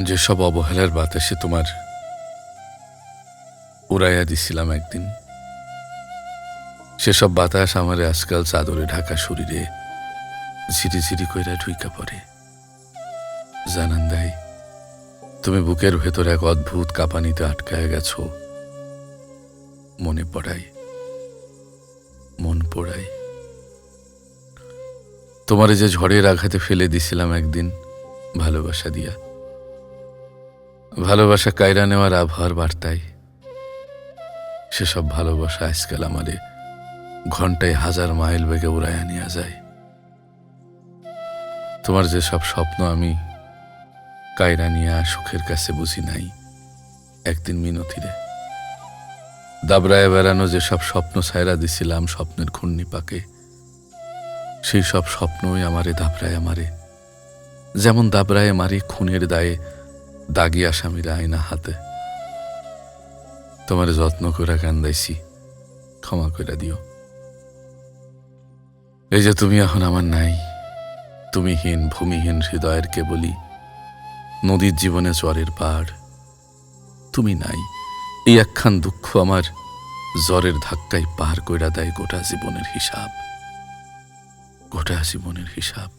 যেসব অবহেলার বাতাসে তোমার উড়াইয়া দিছিলাম একদিন। সেসব বাতাস আমার আজকাল চাদরে ঢাকা শরীরে ঝিরি ঝিরি কইরা ঢুইকা পড়ে। জানান দেয় তুমি বুকের ভেতর এক অদ্ভুত কাঁপানিতে আটকায় গেছো। মনে পড়াই মন পড়াই তোমারে যে ঝড়ের আঘাতে ফেলে দিছিলাম একদিন, ভালোবাসা দিয়া। ভালোবাসা কায়রা নেওয়ার আবহাওয়ার বার্তায়। সেসব ভালোবাসা আজকাল আমারে ঘন্টায় হাজার মাইল বেগে উড়াইয়া নিয়ে যায়। তোমার যে সব স্বপ্ন আমি কায়রা নিয়ে সুখের কাছে বুঝি নাই, একদিন মিনতিরে দাবরায় বেড়ানো যে সব স্বপ্ন ছায়রা দিছিলাম স্বপ্নের ঘূর্ণি পাকে, সেই সব স্বপ্নই আমারে দাবরায় আমারে। যেমন দাবরায় মারি খুনের দায়ে দাগি আসামিরা আয়না হাতে। তোমার যত্ন করে কান্দাইছি, ক্ষমা করে দিও। এই যে তুমি এখন আমার নাই, তুমিহীন, ভূমিহীন হৃদয়ের কেবলই নদীর জীবনে জ্বরের পাড় তুমি নাই। এই একখান দুঃখ আমার জ্বরের ধাক্কায় পার কইরা দেয় গোটা জীবনের হিসাব। গোটা জীবনের হিসাব।